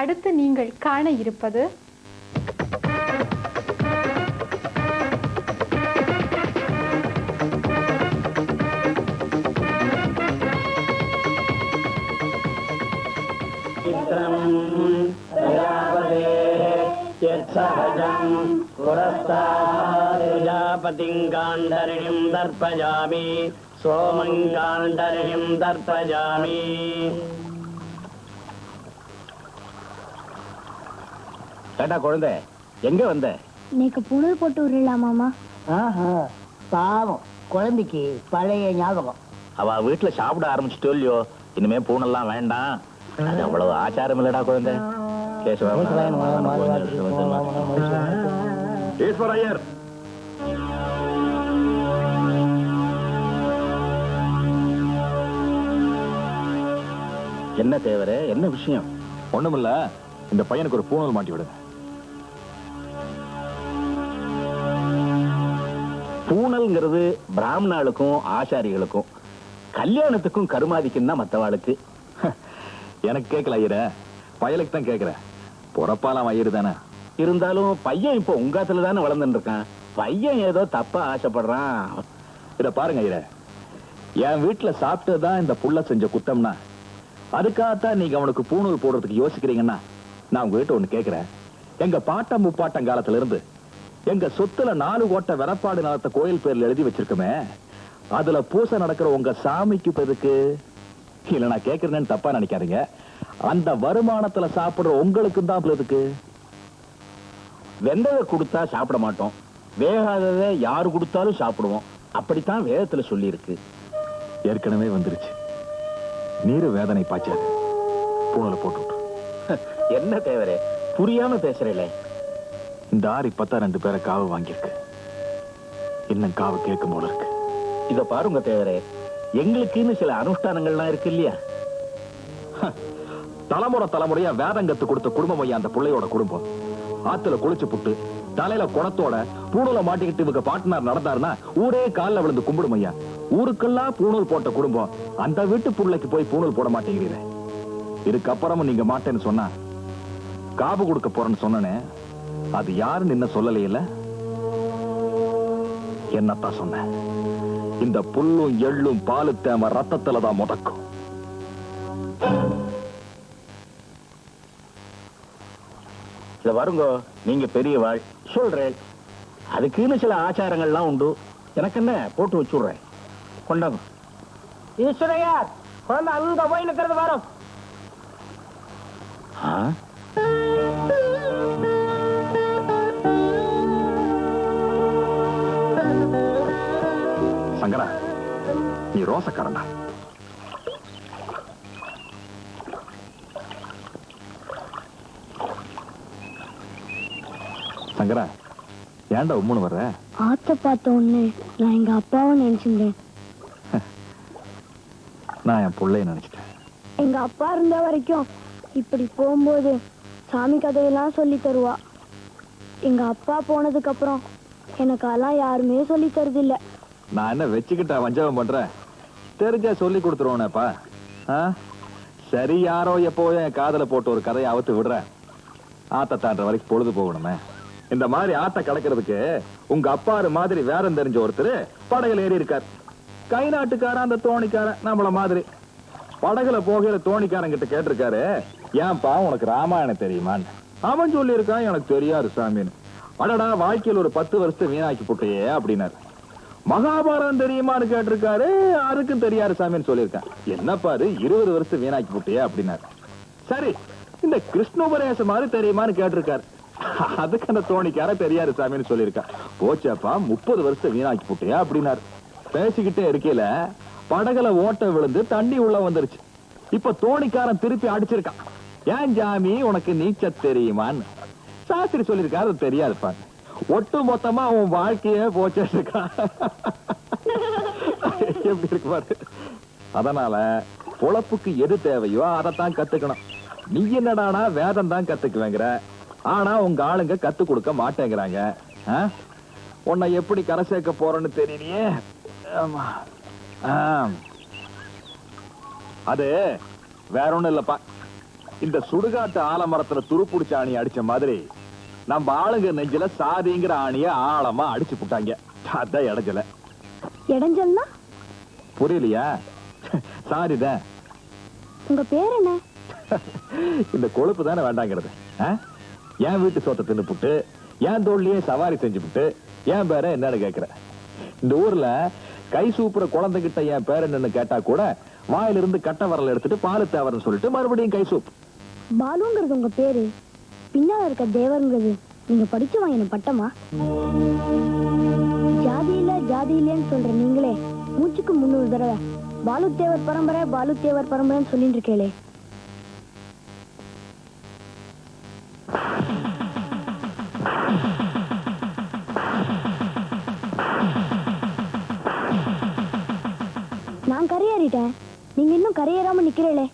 அடுத்து நீங்கள் காண இருப்பது பிரஜாபதிங்காண்டரிணிம் தர்ப்பஜாமி சோமங்காண்டரிணிம் தர்ப்பஜாமி. ஏண்டா குழந்தை எங்க வந்த இன்னைக்கு புனல் போட்டு விடலாமாமா ஆஹா பாவம் குழந்தைக்கு பழைய ஞாபகம் அவ வீட்டுல சாப்பிட ஆரம்பிச்சுட்டோ இல்லையோ இனிமே பூனெல்லாம் வேண்டாம் அது அவ்வளவு ஆச்சாரம் இல்லடா குழந்தை ஈஸ்வர ஐயர் என்ன தேவர என்ன விஷயம் ஒண்ணுமில்ல இந்த பையனுக்கு ஒரு பூணல் மாட்டி விடுங்க பூனல்ங்கிறது பிராமணாளுக்கும் ஆச்சாரிகளுக்கும் கல்யாணத்துக்கும் கருமாதிக்கும் தான் மற்றவாளுக்கு எனக்கு கேட்கல ஐயர. பயலுக்கு தான் கேட்கிறேன் பொறப்பாலாம் ஐயரு தானே இருந்தாலும் பையன் இப்போ உங்காத்துல தானே வளர்ந்துட்டு இருக்கான் பையன் ஏதோ தப்பா ஆசைப்படுறான். இதை பாருங்க ஐயர. என் வீட்டுல சாப்பிட்டதுதான் இந்த புள்ள செஞ்ச குத்தம்னா. அதுக்காகத்தான் நீங்க அவனுக்கு பூணூல் போடுறதுக்கு யோசிக்கிறீங்கன்னா நான் உங்ககிட்ட ஒண்ணு கேட்குறேன் எங்க பாட்டம் முப்பாட்டம் காலத்துல இருந்து எங்க சொத்துல நாலு கோட்டை வெறப்பாடு நடத்த கோயில் பேர்ல எழுதி வச்சிருக்கோமே. அதுல பூசை நடக்கிற உங்க சாமிக்கு இப்ப இல்ல நான் கேக்குறேன்னு தப்பா நினைக்காதீங்க. அந்த வருமானத்துல சாப்பிடுற உங்களுக்கு தான் இப்ப எதுக்கு வெந்ததை கொடுத்தா சாப்பிட மாட்டோம். வேகாததை யாரு கொடுத்தாலும் சாப்பிடுவோம். அப்படித்தான் வேதத்துல சொல்லி இருக்கு ஏற்கனவே வந்துருச்சு. நீரு வேதனை பாய்ச்சாது. பூனல போட்டு என்ன தேவரே? புரியாம பேசுறீங்களே. இந்த ஆறு இப்பதான் ரெண்டு பேரை காவு வாங்கியிருக்கு. இன்னும் காவு கேட்கும் போல இருக்கு. இத பாருங்க தேவரே எங்களுக்குன்னு சில அனுஷ்டானங்கள்லாம் இருக்கு இல்லையா? தலைமுறை தலைமுறையா வேதம் கத்து கொடுத்த குடும்பம் ஐயா அந்த பிள்ளையோட குடும்பம். ஆத்துல குளிச்சு புட்டு தலையில குணத்தோட பூணூல மாட்டிக்கிட்டு இவங்க பாட்டினார் நடந்தாருன்னா ஊரே கால்ல விழுந்து கும்பிடும் ஐயா. ஊருக்கெல்லாம் பூணூல் போட்ட குடும்பம் அந்த வீட்டு புள்ளைக்கு போய் பூணூல் போட மாட்டேங்கிறீங்க இதுக்கப்புறமும் நீங்க மாட்டேன்னு சொன்னா காவு கொடுக்க போறேன்னு சொன்னனே அது யாருன்னு என்ன சொல்லலையில? என்னத்தான் சொன்னேன் இந்த புல்லும் எள்ளும் பாலு தேம ரத்தத்துல தான் முதக்கும் இத வருங்க நீங்க பெரியவாள் சொல்றேன். அதுக்குன்னு சில ஆச்சாரங்கள்லாம் உண்டு. எனக்கு என்ன போட்டு வச்சுடுறேன். கொண்டாங்க. ஈஸ்வரையா குழந்தை அங்க போய் நிக்கிறது வரும் ரோசக்காரன்டா சங்கரா ஏன்டா உம்முன்னு வர்ற? ஆத்த பார்த்த உடனே நான் எங்க அப்பாவை நினைச்சிருந்தேன். நான் என் பிள்ளைய நினைச்சிட்டேன். எங்க அப்பா இருந்த வரைக்கும் இப்படி போகும்போது சாமி கதையெல்லாம் சொல்லி தருவா. எங்க அப்பா போனதுக்கு அப்புறம் எனக்கு அதெல்லாம் யாருமே சொல்லி தருதில்ல. நான் என்ன வச்சுக்கிட்டா வஞ்சகம் பண்றேன் தெரிஞ்சா சொல்லி கொடுத்துருவோனேப்பா. சரி யாரோ எப்போ என் காதல போட்டு ஒரு கதையை அவுத்து விடுறேன் ஆத்த தாண்டுற வரைக்கும் பொழுது போகணுமே. இந்த மாதிரி ஆத்த கலக்கிறதுக்கு உங்க அப்பாரு மாதிரி வேறம் தெரிஞ்ச ஒருத்தர் படகுல ஏறி இருக்கார். கை நாட்டுக்காரன் அந்த தோணிக்காரன் நம்மள மாதிரி. படகுல போகிற தோணிக்காரன் கிட்ட கேட்டிருக்காரு ஏன்பா உனக்கு ராமாயணம் தெரியுமான்னு? அவன் சொல்லியிருக்கான் எனக்கு தெரியாது சாமின்னு. அடடா வாழ்க்கையில் ஒரு பத்து வருஷத்தை வீணாக்கி போட்டையே அப்படின்னாரு. மகாபாரதம் தெரியுமான்னு கேட்டிருக்காரு. யாருக்கும் தெரியாது சாமின்னு சொல்லியிருக்கேன். என்னப்பாரு இருபது வருஷம் வீணாக்கி போட்டியே அப்படின்னாரு. சரி இந்த கிருஷ்ணோபரேச மாதிரி தெரியுமான்னு கேட்டிருக்காரு. அதுக்கு அந்த தோணிக்கார தெரியாது சாமின்னு சொல்லியிருக்கேன். போச்சப்பா முப்பது வருஷம் வீணாக்கி போட்டியா அப்படின்னாரு. பேசிக்கிட்டே இருக்கையில படகுல ஓட்ட விழுந்து தண்ணி உள்ள வந்துருச்சு. இப்ப தோணிக்காரன் திருப்பி அடிச்சிருக்கான். ஏன் ஜாமி உனக்கு நீச்சல் தெரியுமான்னு. சாஸ்திரி சொல்லியிருக்காரு அது தெரியாதுப்பா. ஒட்டு மொத்தமா அவன் வாழ்க்கையே போச்சுட்டு இருக்கான் எப்படி இருக்கு பாரு. அதனால பொழப்புக்கு எது தேவையோ அதைத்தான் கத்துக்கணும். நீ என்னடானா வேதம் தான் கத்துக்குவேங்கிற. ஆனா உங்க ஆளுங்க கத்து கொடுக்க மாட்டேங்கிறாங்க. உன்னை எப்படி கரை சேர்க்க போறேன்னு தெரியலையே? ஆமா. அது வேற ஒண்ணும் இல்லப்பா. இந்த சுடுகாட்டு ஆலமரத்துல துருப்புடிச்சாணி அடிச்ச மாதிரி நம்ம ஆளுங்க நெஞ்சில சாதிங்கிற ஆணிய ஆழமா அடிச்சு புட்டாங்க. அதான் இடைஞ்சல. இடைஞ்சல்னா? புரியலையா? சாரிதான் உங்க பேர் என்ன? இந்த கொழுப்பு தானே வேண்டாங்கிறது? என் வீட்டு சோத்தை தின்னுப்புட்டு என் தோல்லையே சவாரி செஞ்சுப்புட்டு என் பேரை என்னன்னு கேக்குற. இந்த ஊர்ல கை சூப்புற குழந்தைகிட்ட என் பேர் என்னன்னு கேட்டா கூட வாயிலிருந்து கட்ட வரல எடுத்துட்டு பாலு தேவரன்னு சொல்லிட்டு மறுபடியும் கை சூப். பாலுங்கிறது உங்க பேரு? பின்னால இருக்க தேவருங்கிறது நீங்க படிச்சு வாங்கின பட்டமா? ஜாதி இல்ல ஜாதி இல்லைன்னு சொல்ற நீங்களே மூச்சுக்கு முன்னூறு தடவை. பாலு தேவர் பரம்பரை பாலு தேவர் பரம்பரைன்னு சொல்லிட்டு இருக்கேளே நான் கரையேறிட்டேன். நீங்க இன்னும் கரையேறாம நிக்கிறீங்களே.